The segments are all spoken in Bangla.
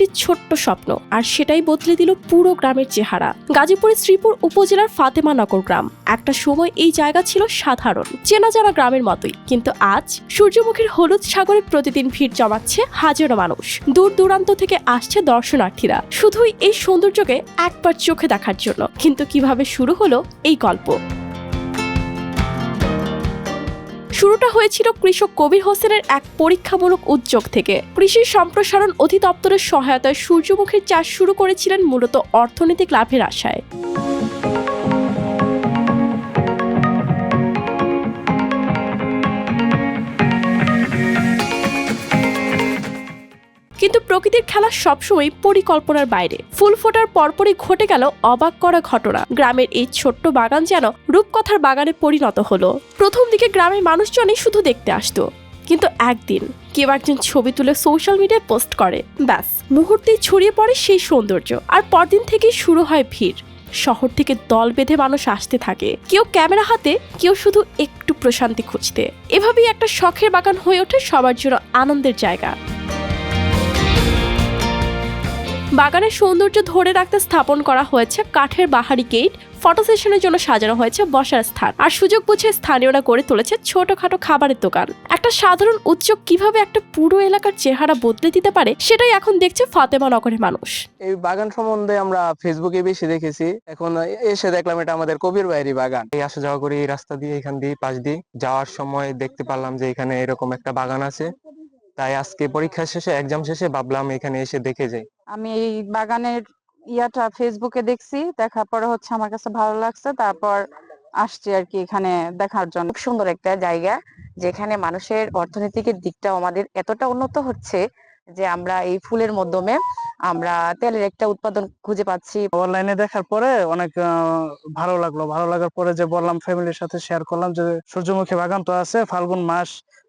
একটি ছোট্ট স্বপ্ন, আর সেটাই বদলে দিল পুরো গ্রামের চেহারা। গাজীপুরের শ্রীপুর উপজেলার ফাতেমানগর গ্রাম। একটা সময় এই জায়গা ছিল সাধারণ। চেনা জানা গ্রামের মতোই। কিন্তু আজ সূর্যমুখীর হলুদ সাগরে প্রতিদিন ভিড় জমাচ্ছে হাজারো মানুষ। দূর দূরান্ত থেকে আসছে দর্শনার্থীরা। শুধুই এই সৌন্দর্যকে একবার চোখে দেখার জন্য। কিন্তু কীভাবে শুরু হলো এই গল্প? শুরুটা হয়েছিল কৃষক কবির হোসেনের এক পরীক্ষামূলক উদ্যোগ থেকে। কৃষি সম্প্রসারণ অধিদপ্তরের সহায়তায় সূর্যমুখীর চাষ শুরু করেছিলেন মূলত অর্থনৈতিক লাভের আশায়। প্রকৃতির খেলা সবসময় পরিকল্পনার বাইরে। ফুল ফোটার পরপরই ঘটে গেল অবাক করা ঘটনা। গ্রামের এই ছোট্ট বাগান যেন রূপকথার বাগানে পরিণত হলো। প্রথম দিকে গ্রামের মানুষজনই শুধু দেখতে আসতো। কিন্তু একদিন কেউ একজন ছবি তুলে সোশ্যাল মিডিয়ায় পোস্ট করে। ব্যাস, মুহূর্তেই ছড়িয়ে পড়ে সেই সৌন্দর্য। আর পরদিন থেকেই শুরু হয় ভিড়। শহর থেকে দল বেঁধে মানুষ আসতে থাকে। কেউ ক্যামেরা হাতে, কেউ শুধু একটু প্রশান্তি খুঁজতে। এভাবেই একটা শখের বাগান হয়ে ওঠে সবার জন্য আনন্দের জায়গা। বাগানের সৌন্দর্য ধরে রাখতে স্থাপন করা হয়েছে কাঠের বাহারি গেট। ফটো সেশনের জন্য সাজানো হয়েছে বসার স্থান। আর সুযোগ বুঝে স্থানীয়রা গড়ে তুলেছে ছোটখাটো খাবারের দোকান। একটা সাধারণ উদ্যোগ কীভাবে একটা পুরো এলাকার চেহারা বদলে দিতে পারে, সেটাই এখন দেখছে ফাতেমা নগরের মানুষ। এই বাগান সম্বন্ধে আমরা ফেসবুকে বেশি দেখেছি। এখন এসে দেখলাম এটা আমাদের কবির বাইরি বাগান। এই আসা যাওয়া করি রাস্তা দিয়ে, এখান দিয়ে পাশ দিয়ে। যাওয়ার সময় দেখতে পারলাম যে এখানে এরকম একটা বাগান আছে। তাই আজকে পরীক্ষা শেষে এক্সাম শেষে ভাবলাম এখানে এসে দেখে যাই। আমি এই বাগানের ইয়াটা ফেসবুকে দেখছি, দেখার পরে হচ্ছে আমার কাছে ভালো লাগছে, তারপর আসছি আর কি এখানে দেখার জন্য। খুব সুন্দর একটা জায়গা, যেখানে মানুষের অর্থনৈতিক দিকটাও আমাদের এতটা উন্নত হচ্ছে যে আমরা এই ফুলের মাধ্যমে আমরা তেলের একটা উৎপাদন খুঁজে পাচ্ছি। অনলাইনে দেখার পরে অনেক ভালো লাগল। ভালো লাগার পরে যে বললাম ফ্যামিলির সাথে শেয়ার করলাম যে সূর্যমুখী বাগান তো আছে, ফাল্গুন মাস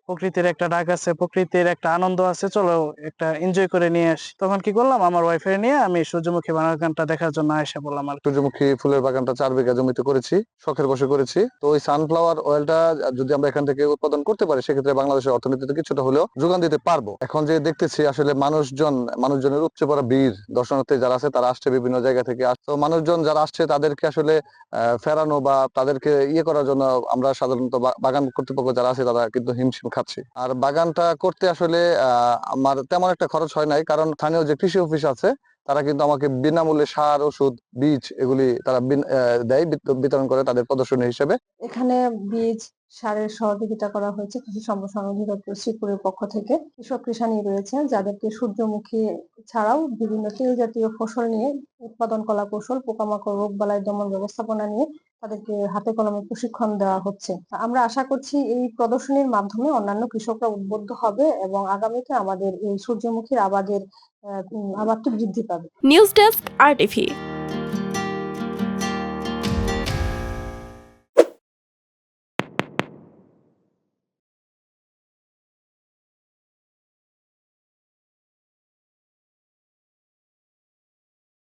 প্রকৃতির একটা ডাক আছে, প্রকৃতির একটা আনন্দ আছে, চলো একটা এনজয় করে নিয়ে আসি। তখন কি করলাম? আমার ওয়াইফাই নিয়ে আমি সূর্যমুখী বাগানটা দেখার জন্য এসে বললাম আর। সূর্যমুখী ফুলের বাগানটা চার বিঘা জমিতে করেছি, শখের বসে করেছি। তো ওই সানফ্লাওয়ার অয়েলটা যদি আমরা এখান থেকে উৎপাদন করতে পারি, সেক্ষেত্রে বাংলাদেশের অর্থনীতিতে কিছুটা হলেও যোগান দিতে পারব। এখন যে দেখতেছি, আসলে মানুষজন, মানুষজনের উপচে পড়া বীর দর্শনার্থী যারা আছে, তারা আসছে বিভিন্ন জায়গা থেকে তো মানুষজন যারা আসছে, তাদেরকে আসলে ফেরানো বা তাদেরকে ইয়ে করার জন্য আমরা সাধারণত বাগান কর্তৃপক্ষ যারা আছে, তারা কিন্তু হিমশিম খাচ্ছি। আর বাগানটা করতে আসলে আমার তেমন একটা খরচ হয় নাই, কারণ স্থানীয় যে কৃষি অফিস আছে, তারা কিন্তু আমাকে বিনামূল্যে সার, ওষুধ, বীজ এগুলি তারা দেয় বিতরণ করে তাদের প্রদর্শনী হিসেবে। এখানে বীজ, সারের সহযোগিতা করা হয়েছে কৃষি সম্প্রসারণ অধিদপ্তর শ্রীপুরের পক্ষ থেকে। কৃষক কৃষানি রয়েছে, যাদেরকে সূর্যমুখী ছাড়াও বিভিন্ন তেল জাতীয় ফসল নিয়ে উৎপাদন কলা কৌশল, পোকামাকড় রোগ বালাই দমন ব্যবস্থাপনা নিয়ে তাদেরকে হাতে কলমে প্রশিক্ষণ দেওয়া হচ্ছে। আমরা আশা করছি এই প্রদর্শনীর মাধ্যমে অন্যান্য কৃষকরা উদ্বুদ্ধ হবে এবং আগামীতে আমাদের এই সূর্যমুখীর আবাদের আবাদটি বৃদ্ধি পাবে। নিউজ ডেস্ক আর